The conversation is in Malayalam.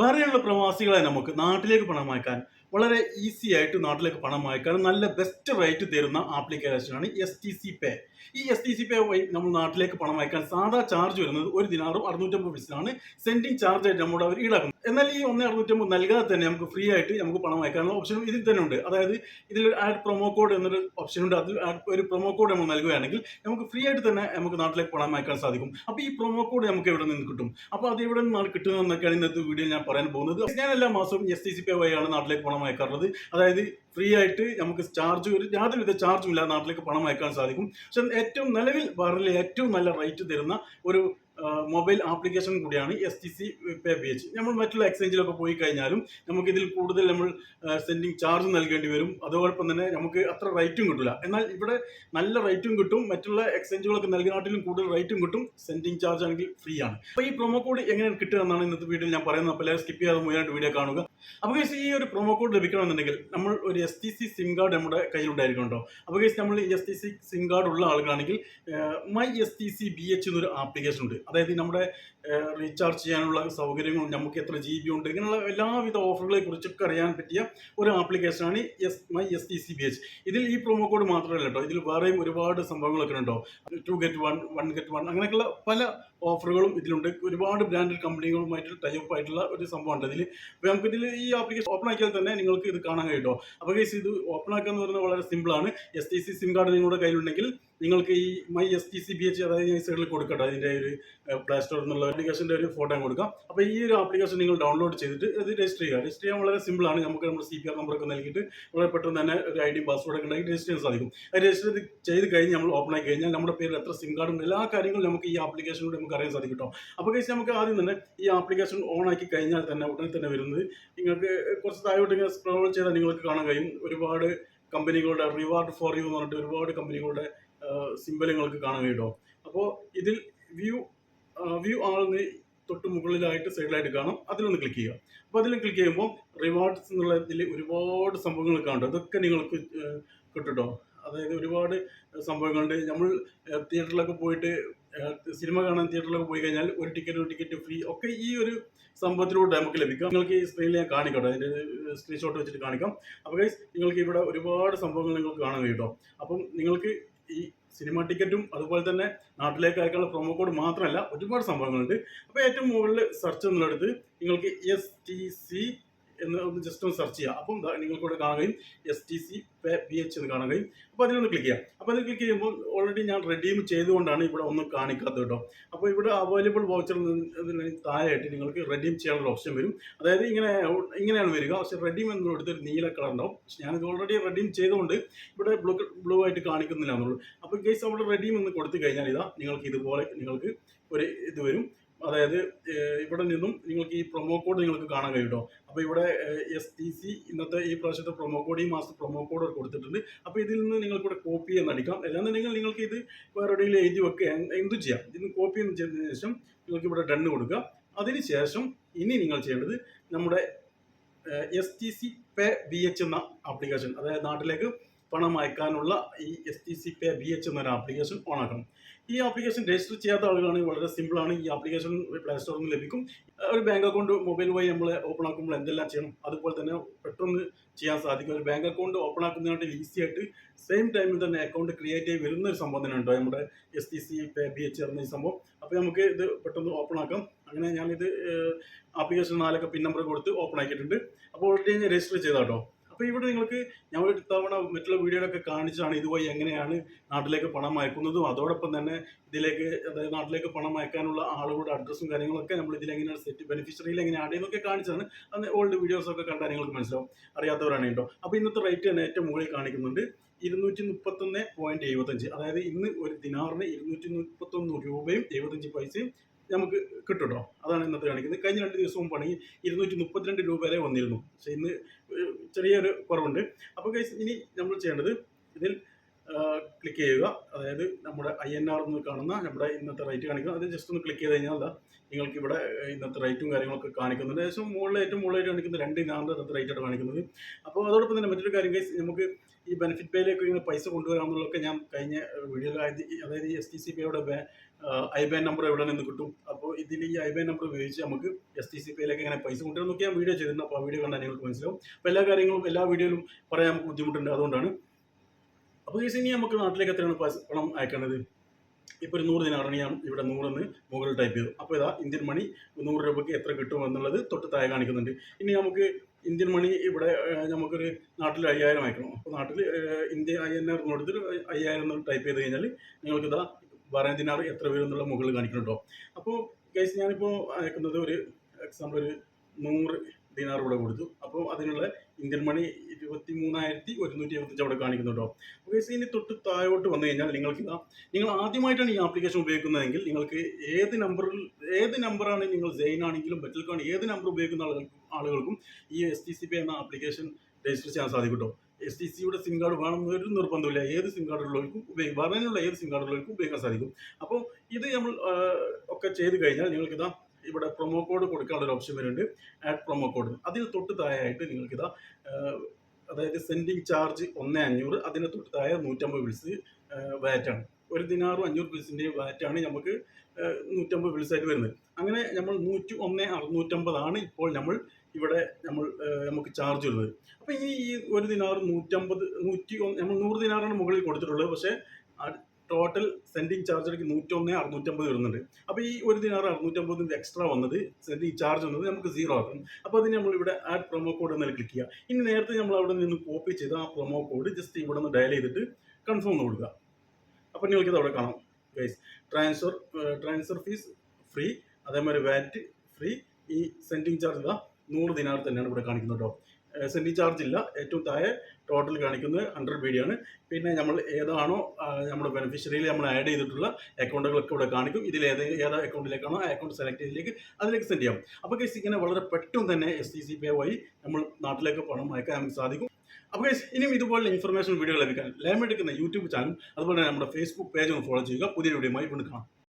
ബഹ്റൈനിലുള്ള പ്രവാസികളെ നമുക്ക് നാട്ടിലേക്ക് പണം അയക്കാൻ വളരെ ഈസി ആയിട്ട് നാട്ടിലേക്ക് പണം അയക്കാൻ നല്ല ബെസ്റ്റ് റേറ്റ് തരുന്ന ആപ്ലിക്കേഷനാണ് എസ് ടി സി പേ ഈ എസ് ടി സി പേ വഴി നമ്മൾ നാട്ടിലേക്ക് പണം അയക്കാൻ സാധാ ചാർജ് വരുന്നത് ഒരു ദിനാറും അറുന്നൂറ്റമ്പത് പൈസയാണ് സെൻഡിങ് ചാർജ് ആയിട്ട് നമ്മുടെ അവർ ഈടാക്കുന്നത്. എന്നാൽ ഈ ഒന്ന് അറുന്നൂറ്റമ്പത് നൽകാതെ തന്നെ നമുക്ക് ഫ്രീ ആയിട്ട് നമുക്ക് പണം അയക്കാനുള്ള ഓപ്ഷനും ഇതിൽ തന്നെ ഉണ്ട്. അതായത് ഇതിൽ ആഡ് പ്രൊമോ കോഡ് എന്നൊരു ഓപ്ഷൻ ഉണ്ട്. അതിൽ ഒരു പ്രൊമോ കോഡ് നമ്മൾ നൽകുകയാണെങ്കിൽ നമുക്ക് ഫ്രീ ആയിട്ട് തന്നെ നമുക്ക് നാട്ടിലേക്ക് പണം അയക്കാൻ സാധിക്കും. അപ്പോൾ ഈ പ്രൊമോ കോഡ് നമുക്ക് എവിടെ നിന്ന് കിട്ടും? അപ്പോൾ അത് എവിടെ നിന്നാണ് കിട്ടുന്നതെന്നൊക്കെയാണ് ഇന്നത്തെ വീഡിയോ ഞാൻ പറയാൻ പോകുന്നത്. ഞാൻ എല്ലാ മാസവും എസ് ടി സി പേ വഴിയാണ് നാട്ടിലേക്ക് പണം അയക്കാറുള്ളത്. അതായത് ഫ്രീ ആയിട്ട് നമുക്ക് ചാർജ് ഒരു യാതൊരുവിധ ചാർജും ഇല്ലാതെ നാട്ടിലേക്ക് പണം അയക്കാൻ സാധിക്കും. പക്ഷെ ഏറ്റവും നിലവിൽ ബഹ്റിലെ ഏറ്റവും നല്ല റേറ്റ് തരുന്ന ഒരു മൊബൈൽ ആപ്ലിക്കേഷൻ കൂടിയാണ് S T C pay P H നമ്മൾ മറ്റുള്ള എക്സ്ചേഞ്ചിലൊക്കെ പോയി കഴിഞ്ഞാലും നമുക്ക് ഇതിൽ കൂടുതൽ നമ്മൾ സെൻഡിങ് ചാർജ് നൽകേണ്ടി വരും. അതോടൊപ്പം തന്നെ നമുക്ക് അത്ര റേറ്റും കിട്ടില്ല എന്നാൽ ഇവിടെ നല്ല റേറ്റും കിട്ടും. മറ്റുള്ള എക്സ്ചേഞ്ചുകളൊക്കെ നൽകുന്നതിലും കൂടുതൽ റേറ്റും കിട്ടും. സെൻഡിങ് ചാർജ് ആണെങ്കിൽ ഫ്രീ ആണ്. അപ്പോൾ ഈ പ്രൊമോ കോഡ് എങ്ങനെയാണ് കിട്ടുക എന്നാണ് ഇന്നത്തെ വീഡിയോയിൽ ഞാൻ പറയുന്നത്. അപ്പോൾ എല്ലാവരും സ്കിപ്പ് ചെയ്യാതെ മുഴുവനായിട്ട് വീഡിയോ കാണുക. അപ്പോൾ കേസ് ഈ ഒരു പ്രൊമോ കോഡ് ലഭിക്കണമെന്നുണ്ടെങ്കിൽ നമ്മൾ ഒരു S T C sim card നമ്മുടെ കയ്യിലുണ്ടായിരിക്കണോ അപ്പോൾ കേസ് നമ്മൾ S T C sim card ഉള്ള ആളുകളാണെങ്കിൽ my S T C B H എന്നൊരു ആപ്ലിക്കേഷൻ ഉണ്ട്. അതായത് നമ്മുടെ റീചാർജ് ചെയ്യാനുള്ള സൗകര്യങ്ങളും നമുക്ക് എത്ര ജി ബി ഉണ്ട് ഇങ്ങനെയുള്ള എല്ലാവിധ ഓഫറുകളെ കുറിച്ചൊക്കെ അറിയാൻ പറ്റിയ ഒരു ആപ്ലിക്കേഷനാണ് S my S T C B H ഇതിൽ ഈ പ്രൊമോ കോഡ് മാത്രമല്ല കേട്ടോ. ഇതിൽ വേറെയും ഒരുപാട് സംഭവങ്ങളൊക്കെ ഉണ്ടോ two get one one get one അങ്ങനെയൊക്കെയുള്ള പല ഓഫറുകളും ഇതിലുണ്ട്. ഒരുപാട് ബ്രാൻഡഡ് കമ്പനികളുമായിട്ട് ടൈപ്പ് ആയിട്ടുള്ള ഒരു സംഭവമുണ്ട്. ഇതിൽ അപ്പോൾ നമുക്ക് ഇതിൽ ഈ ആപ്ലിക്കേഷൻ ഓപ്പൺ ആക്കിയാൽ തന്നെ നിങ്ങൾക്ക് ഇത് കാണാൻ കഴിയുമോ അപ്പോൾ കേസ് ഇത് ഓപ്പൺ ആക്കുക എന്ന് പറയുന്നത് വളരെ സിമ്പിളാണ് S T C sim card നിങ്ങളുടെ കയ്യിലുണ്ടെങ്കിൽ നിങ്ങൾക്ക് ഈ my S T C B H അതായത് ഈ സൈഡിൽ കൊടുക്കട്ടെ. അതിന്റെ ഒരു പ്ലേ സ്റ്റോറിൽ നിന്നുള്ള ആപ്ലിക്കേഷന്റെ ഒരു ഫോട്ടോ കൊടുക്കാം. അപ്പോൾ ഈ ഒരു ആപ്ലിക്കേഷൻ നിങ്ങൾ ഡൗൺലോഡ് ചെയ്തിട്ട് ഇത് രജിസ്റ്റർ ചെയ്യുക. രജിസ്റ്റർ ചെയ്യാൻ വളരെ സിമ്പിളാണ് നമുക്ക് നമ്മുടെ സി പി ആർ നമ്പറൊക്കെ നൽകിയിട്ട് വളരെ പെട്ടെന്ന് തന്നെ ഒരു ഐ ഡി പാസ്വേഡ് ഒക്കെ ഉണ്ടാക്കി രജിസ്റ്റർ ചെയ്യാൻ സാധിക്കും. അത് രജിസ്റ്റർ ചെയ്ത് കഴിഞ്ഞ് നമ്മൾ ഓപ്പൺ ആയി കഴിഞ്ഞാൽ നമ്മുടെ പേരിൽ എത്ര സിം കാർഡും എല്ലാ കാര്യങ്ങളും നമുക്ക് ഈ ആപ്ലിക്കേഷനിലൂടെ നമുക്ക് അറിയാൻ സാധിക്കും കേട്ടോ അപ്പോൾ കഴിച്ച് നമുക്ക് ആദ്യം തന്നെ ഈ ആപ്ലിക്കേഷൻ ഓൺ ആക്കി കഴിഞ്ഞാൽ തന്നെ ഉടനെ തന്നെ വരുന്നത് നിങ്ങൾക്ക് കുറച്ച് താഴോട്ട് ഇങ്ങനെ സ്ക്രോൾ ചെയ്താൽ നിങ്ങൾക്ക് കാണാൻ കഴിയും. ഒരുപാട് കമ്പനികളുടെ റിവാർഡ് ഫോർ യു എന്ന് പറഞ്ഞിട്ട് ഒരുപാട് കമ്പനികളുടെ സിമ്പൽ നിങ്ങൾക്ക് കാണാൻ കഴിയുമോ അപ്പോൾ ഇതിൽ വ്യൂ വ്യൂ ആളിന് തൊട്ട് മുകളിലായിട്ട് സൈഡിലായിട്ട് കാണാം. അതിലൊന്ന് ക്ലിക്ക് ചെയ്യുക. അപ്പോൾ അതിൽ ക്ലിക്ക് ചെയ്യുമ്പോൾ റിവാർഡ്സ് എന്നുള്ള ഇതിൽ ഒരുപാട് സംഭവങ്ങൾ കാണും അതൊക്കെ നിങ്ങൾക്ക് കിട്ടുട്ടോ. അതായത് ഒരുപാട് സംഭവങ്ങളുണ്ട്. നമ്മൾ തിയേറ്ററിലൊക്കെ പോയിട്ട് സിനിമ കാണാൻ തിയേറ്ററിലൊക്കെ പോയി കഴിഞ്ഞാൽ ഒരു ടിക്കറ്റ് ഒരു ടിക്കറ്റ് ഫ്രീ ഒക്കെ ഈ ഒരു സംഭവത്തിലൂടെ നമുക്ക് ലഭിക്കാം. നിങ്ങൾക്ക് ഈ സ്ക്രീനിൽ ഞാൻ കാണിക്കട്ടെ. അതിന്റെ സ്ക്രീൻഷോട്ട് വെച്ചിട്ട് കാണിക്കാം. അപ്പോൾ നിങ്ങൾക്ക് ഇവിടെ ഒരുപാട് സംഭവങ്ങൾ നിങ്ങൾക്ക് കാണാൻ കഴിയും അപ്പം നിങ്ങൾക്ക് ഈ സിനിമ ടിക്കറ്റും അതുപോലെ തന്നെ നാട്ടിലേക്ക് അയക്കാനുള്ള പ്രൊമോ കോഡ് മാത്രമല്ല ഒരുപാട് സംഭവങ്ങളുണ്ട്. അപ്പോൾ ഏറ്റവും മുകളിൽ സെർച്ച് എന്നുള്ളടുത്ത് നിങ്ങൾക്ക് എസ് ടി സി എന്ന് ഒന്ന് ജസ്റ്റ് ഒന്ന് സെർച്ച് ചെയ്യുക അപ്പം നിങ്ങൾക്ക് ഇവിടെ കാണാൻ കഴിയും S T C pay H എന്ന് കാണാൻ കഴിയും. അപ്പോൾ അതിലൊന്ന് ക്ലിക്ക് ചെയ്യാം. അപ്പോൾ അതിൽ ക്ലിക്ക് ചെയ്യുമ്പോൾ ഓൾറെഡി ഞാൻ റെഡീം ചെയ്തുകൊണ്ടാണ് ഇവിടെ ഒന്നും കാണിക്കാത്തത് കേട്ടോ. അപ്പോൾ ഇവിടെ അവൈലബിൾ വൗച്ചർ താഴെയായിട്ട് നിങ്ങൾക്ക് റെഡീം ചെയ്യാനുള്ള ഓപ്ഷൻ വരും. അതായത് ഇങ്ങനെ ഇങ്ങനെയാണ് വരിക. പക്ഷേ റെഡീം എന്ന് എടുത്തൊരു നീല കളർ ഉണ്ടാവും. പക്ഷേ ഞാനിത് ഓൾറെഡി റെഡീം ചെയ്തുകൊണ്ട് ഇവിടെ ബ്ലൂ ബ്ലൂ ആയിട്ട് കാണിക്കുന്നില്ല എന്നുള്ളൂ. അപ്പോൾ കേസ് അവിടെ റെഡീം എന്ന് കൊടുത്തു കഴിഞ്ഞാൽ ഇതാ നിങ്ങൾക്ക് ഇതുപോലെ നിങ്ങൾക്ക് ഒരു ഇത് വരും. അതായത് ഇവിടെ നിന്നും നിങ്ങൾക്ക് ഈ പ്രൊമോ കോഡ് നിങ്ങൾക്ക് കാണാൻ കഴിയും കേട്ടോ അപ്പോൾ ഇവിടെ എസ് ടി സി ഇന്നത്തെ ഈ പ്രാവശ്യത്തെ പ്രൊമോ കോഡ് ഈ മാസത്തെ പ്രൊമോ കോഡ് കൊടുത്തിട്ടുണ്ട്. അപ്പോൾ ഇതിൽ നിന്ന് നിങ്ങൾക്ക് ഇവിടെ കോപ്പി എന്ന് അടിക്കാം അല്ലാന്നുണ്ടെങ്കിൽ നിങ്ങൾക്ക് ഇത് വേറെ എവിടെയെങ്കിലും എഴുതി വെക്കുക. എന്തും ചെയ്യാം. ഇതിന് കോപ്പി എന്ന് ചെയ്തതിന് ശേഷം നിങ്ങൾക്ക് ഇവിടെ ഡണ്ണ് കൊടുക്കുക. അതിന് ശേഷം ഇനി നിങ്ങൾ ചെയ്യേണ്ടത് നമ്മുടെ S T C pay B H എന്ന ആപ്ലിക്കേഷൻ അതായത് നാട്ടിലേക്ക് പണം അയക്കാനുള്ള ഈ S T C pay B H എന്നൊരു ആപ്ലിക്കേഷൻ ഓൺ ആക്കണം ഈ ആപ്ലിക്കേഷൻ രജിസ്റ്റർ ചെയ്യാത്ത ആളുകളാണെങ്കിൽ വളരെ സിമ്പിളാണ് ഈ ആപ്ലിക്കേഷൻ പ്ലേ സ്റ്റോറിൽ നിന്ന് ലഭിക്കും. ഒരു ബാങ്ക് അക്കൗണ്ട് മൊബൈൽ വഴി നമ്മൾ ഓപ്പൺ ആക്കുമ്പോൾ എന്തെല്ലാം ചെയ്യണം? അതുപോലെ തന്നെ പെട്ടെന്ന് ചെയ്യാൻ സാധിക്കും. ഒരു ബാങ്ക് അക്കൗണ്ട് ഓപ്പൺ ആക്കുന്നതിനായിട്ട് ഈസി ആയിട്ട് സെയിം ടൈമിൽ തന്നെ അക്കൗണ്ട് ക്രിയേറ്റ് ആയി വരുന്ന ഒരു സംഭവം തന്നെ ഉണ്ടോ നമ്മുടെ S T C pay B H എന്ന ഈ സംഭവം. അപ്പോൾ നമുക്ക് ഇത് പെട്ടെന്ന് ഓപ്പൺ ആക്കാം. അങ്ങനെ ഞാനിത് ആപ്ലിക്കേഷൻ നാലൊക്കെ പിൻ നമ്പർ കൊടുത്ത് ഓപ്പൺ ആക്കിയിട്ടുണ്ട്. അപ്പോൾ ഓൾറെഡി ഞാൻ രജിസ്റ്റർ ചെയ്താട്ടോ അപ്പോൾ ഇവിടെ നിങ്ങൾക്ക് ഞാൻ ഒരു തവണ മറ്റുള്ള വീഡിയോയിലൊക്കെ കാണിച്ചാണ് ഇതുവഴി എങ്ങനെയാണ് നാട്ടിലേക്ക് പണം അയക്കുന്നതും. അതോടൊപ്പം തന്നെ ഇതിലേക്ക് അതായത് നാട്ടിലേക്ക് പണം അയക്കാനുള്ള ആളുകളുടെ അഡ്രസ്സും കാര്യങ്ങളൊക്കെ നമ്മൾ ഇതിലെങ്ങനെയാണ് സെറ്റ് ബെനിഫിഷ്യറിയിൽ എങ്ങനെയാണ് എന്നൊക്കെ കാണിച്ചാണ് അന്ന് ഓൾഡ് വീഡിയോസ് ഒക്കെ കണ്ടാൽ നിങ്ങൾക്ക് മനസ്സിലാവും. അറിയാത്തവരാണ് കേട്ടോ. അപ്പോൾ ഇന്നത്തെ റേറ്റ് തന്നെ ഏറ്റവും മുകളിൽ കാണിക്കുന്നുണ്ട്. ഇരുന്നൂറ്റി മുപ്പത്തൊന്ന് പോയിന്റ് എഴുപത്തഞ്ച്. അതായത് ഇന്ന് ഒരു ദിനാറിന് ഇരുന്നൂറ്റി മുപ്പത്തൊന്ന് രൂപയും എഴുപത്തഞ്ച് പൈസയും നമുക്ക് കിട്ടുട്ടോ. കേട്ടോ അതാണ് ഇന്നത്തെ കാണിക്കുന്നത്. കഴിഞ്ഞ രണ്ട് ദിവസം മുമ്പാണെങ്കിൽ ഇരുന്നൂറ്റി മുപ്പത്തിരണ്ട് രൂപ വരെ വന്നിരുന്നു. പക്ഷേ ഇന്ന് ചെറിയൊരു കുറവുണ്ട്. അപ്പോൾ ഇനി നമ്മൾ ചെയ്യേണ്ടത് ഇതിൽ ക്ലിക്ക് ചെയ്യുക. അതായത് നമ്മുടെ ഐ എൻ ആർ എന്ന് കാണുന്ന നമ്മുടെ ഇന്നത്തെ റേറ്റ് കാണിക്കുക. അത് ജസ്റ്റ് ഒന്ന് ക്ലിക്ക് ചെയ്ത് കഴിഞ്ഞാൽ നിങ്ങൾക്ക് ഇവിടെ ഇന്നത്തെ റേറ്റും കാര്യങ്ങളൊക്കെ കാണിക്കുന്നുണ്ട്. ഏകദേശം മുകളിൽ ഏറ്റവും മുകളിലായിട്ട് കാണിക്കുന്നത് രണ്ട് ഇനാറിന്റെ ഇന്നത്തെ റേറ്റാണ് കാണിക്കുന്നത്. അപ്പോൾ അതോടൊപ്പം തന്നെ മറ്റൊരു കാര്യം കേസ് നമുക്ക് ഈ ബെനിഫിറ്റ് പേയിലേക്ക് ഇങ്ങനെ പൈസ കൊണ്ടുവരാമെന്നുള്ളതൊക്കെ ഞാൻ കഴിഞ്ഞ വീഡിയോയിൽ അതായത് എസ് ടി സി പേയുടെ ഐ ബാൻ നമ്പർ എവിടെ നിന്ന് കിട്ടും. അപ്പോൾ ഇതിൽ ഈ ഐ ബാൻ നമ്പർ ഉപയോഗിച്ച് നമുക്ക് എസ് ടി സി പേയിലേക്ക് ഇങ്ങനെ പൈസ കൊണ്ടുവരാൻ നോക്കി ഞാൻ വീഡിയോ ചെയ്തിട്ടുണ്ട് അപ്പോൾ ആ വീഡിയോ കണ്ടാൽ നിങ്ങൾക്ക് മനസ്സിലാവും. അപ്പോൾ എല്ലാ കാര്യങ്ങളും എല്ലാ വീഡിയോയിലും പറയാൻ ബുദ്ധിമുട്ടുണ്ട്. അതുകൊണ്ടാണ് അപ്പോൾ ഈ ഇനി നമുക്ക് നാട്ടിലേക്ക് എത്രയാണ് പണം അയക്കേണ്ടത്? ഇപ്പോൾ ഒരു നൂറ് ദിനാറാണ് ഞാൻ ഇവിടെ നൂറെന്ന് മുകളിൽ ടൈപ്പ് ചെയ്തു. അപ്പോൾ ഇതാ ഇന്ത്യൻ മണി നൂറ് രൂപയ്ക്ക് എത്ര കിട്ടും എന്നുള്ളത് തൊട്ട് താഴെ കാണിക്കുന്നുണ്ട്. ഇനി നമുക്ക് ഇന്ത്യൻ മണി ഇവിടെ നമുക്കൊരു നാട്ടിൽ അയ്യായിരം അയക്കണം. അപ്പോൾ നാട്ടിൽ ഇന്ത്യ ഐ എൻ ആർ കൊടുത്തിട്ട് അയ്യായിരം എന്ന് ടൈപ്പ് ചെയ്ത് കഴിഞ്ഞാൽ നിങ്ങൾക്ക് ഇതാ ബാറാം ദിനാർ എത്ര വരും എന്നുള്ള മുകളിൽ കാണിക്കണം അപ്പോൾ ഗൈസ് ഞാനിപ്പോൾ അയക്കുന്നത് ഒരു എക്സാമ്പിൾ ഒരു നൂറ് ദിനാർ ഇവിടെ കൊടുത്തു. അപ്പോൾ അതിനുള്ള ഇന്ത്യൻ മണി ഇരുപത്തി മൂന്നായിരത്തി ഒരുന്നൂറ്റി എഴുപത്തഞ്ച് അവിടെ കാണിക്കുന്നുണ്ടോ? ഗൈസ് ഇനി തൊട്ട് താഴോട്ട് വന്നു കഴിഞ്ഞാൽ നിങ്ങൾക്ക് നിങ്ങൾ ആദ്യമായിട്ടാണ് ഈ ആപ്ലിക്കേഷൻ ഉപയോഗിക്കുന്നതെങ്കിൽ നിങ്ങൾക്ക് ഏത് നമ്പറിൽ ഏത് നമ്പറാണ് നിങ്ങൾ ജെയിൻ ആണെങ്കിലും ബെറ്റൽക്കാണ് ഏത് നമ്പർ ഉപയോഗിക്കുന്ന ആളുകൾക്കും ഈ എസ് ടി സി പി എന്ന ആപ്ലിക്കേഷൻ രജിസ്റ്റർ ചെയ്യാൻ സാധിക്കും എസ് ടി സിയുടെ സിം കാർഡ് വേണം ഒരു നിർബന്ധമില്ല ഏത് സിം കാർഡ് ഉള്ളവർക്കും ഉപയോഗിക്കും വരാനുള്ള ഏത് സിം കാർഡ് ഉള്ളവർക്കും ഉപയോഗിക്കാൻ സാധിക്കും. അപ്പോൾ ഇത് നമ്മൾ ഒക്കെ ചെയ്ത് കഴിഞ്ഞാൽ നിങ്ങൾക്കിതാ ഇവിടെ പ്രൊമോ കോഡ് കൊടുക്കാനുള്ള ഒരു ഓപ്ഷൻ വരുന്നുണ്ട്. ആഡ് പ്രൊമോ കോഡ് അതിന് തൊട്ട് താഴെയായിട്ട് നിങ്ങൾക്കിതാ അതായത് സെൻഡിങ് ചാർജ് ഒന്ന് അഞ്ഞൂറ് അതിന് തൊട്ട് താഴെ നൂറ്റമ്പത് ബിൽസ് വാറ്റാണ് ഒരു ദിനാറും അഞ്ഞൂറ് ബിൽസിന്റെയും വാറ്റാണ് നമുക്ക് നൂറ്റമ്പത് ബിൽസായിട്ട് വരുന്നത്. അങ്ങനെ നമ്മൾ നൂറ്റി ഒന്ന് അറുന്നൂറ്റമ്പതാണ് ഇപ്പോൾ നമ്മൾ ഇവിടെ നമ്മൾ നമുക്ക് ചാർജ് വരുന്നത് അപ്പോൾ ഈ ഒരു ദിനാറ് നൂറ്റമ്പത് നൂറ്റി നമ്മൾ നൂറ് ദിനാറാണ് മുകളിൽ കൊടുത്തിട്ടുള്ളത്. പക്ഷേ ടോട്ടൽ സെൻഡിങ് ചാർജ് ഇടയ്ക്ക് നൂറ്റൊന്ന് അറുന്നൂറ്റമ്പത് വരുന്നുണ്ട്. അപ്പോൾ ഈ ഒരു ദിനാറ് അറുന്നൂറ്റമ്പതിന്റെ എക്സ്ട്രാ വന്നത് സെൻഡിങ് ചാർജ് വന്നത് നമുക്ക് സീറോ ആക്കണം അപ്പോൾ അതിന് നമ്മൾ ഇവിടെ ആഡ് പ്രൊമോ കോഡ് എന്നതിൽ ക്ലിക്ക് ചെയ്യുക ഇനി നേരത്തെ നമ്മൾ അവിടെ നിന്ന് കോപ്പി ചെയ്ത ആ പ്രൊമോ കോഡ് ജസ്റ്റ് ഇവിടെ നിന്ന് ഡയൽ ചെയ്തിട്ട് കൺഫേം എന്ന് കൊടുക്കുക. അപ്പോൾ നിങ്ങൾക്ക് ഇത് അവിടെ കാണാം guys transfer transfer fees free അതേമാതിരി വാറ്റ് ഫ്രീ ഈ സെൻഡിങ് ചാർജ് ഇതാ നൂറ് ദിനാർ തന്നെയാണ് ഇവിടെ കാണിക്കുന്നത് കേട്ടോ സെൻഡിങ് ചാർജ് ഇല്ല. ഏറ്റവും താഴെ ടോട്ടൽ കാണിക്കുന്നത് ഹൺഡ്രഡ് ബി ഡി ആണ്. പിന്നെ നമ്മൾ ഏതാണോ നമ്മുടെ ബെനിഫിഷ്യറിയിൽ നമ്മൾ ആഡ് ചെയ്തിട്ടുള്ള അക്കൗണ്ടുകളൊക്കെ ഇവിടെ കാണിക്കും. ഇതിൽ ഏത് ഏത് അക്കൗണ്ടിലേക്കാണോ ആ അക്കൗണ്ട് സെലക്ട് ചെയ്തിലേക്ക് അതിലേക്ക് സെൻഡ് ചെയ്യാം. അപ്പോൾ കേസ് ഇങ്ങനെ വളരെ പെട്ടെന്ന് തന്നെ എസ് ടി സി പേ വഴി നമ്മൾ നാട്ടിലേക്ക് പണം അയക്കാൻ നമുക്ക് സാധിക്കും. അപ്പോൾ കേസ് ഇനിയും ഇതുപോലുള്ള ഇൻഫർമേഷൻ വീഡിയോ ലഭിക്കാൻ ലേമെടുക്കുന്ന യൂട്യൂബ് ചാനൽ അതുപോലെ തന്നെ നമ്മുടെ ഫേസ്ബുക്ക് പേജ് ഒന്ന് ഫോളോ ചെയ്യുക. പുതിയ വീഡിയോയുമായി കൊണ്ട് കാണാം.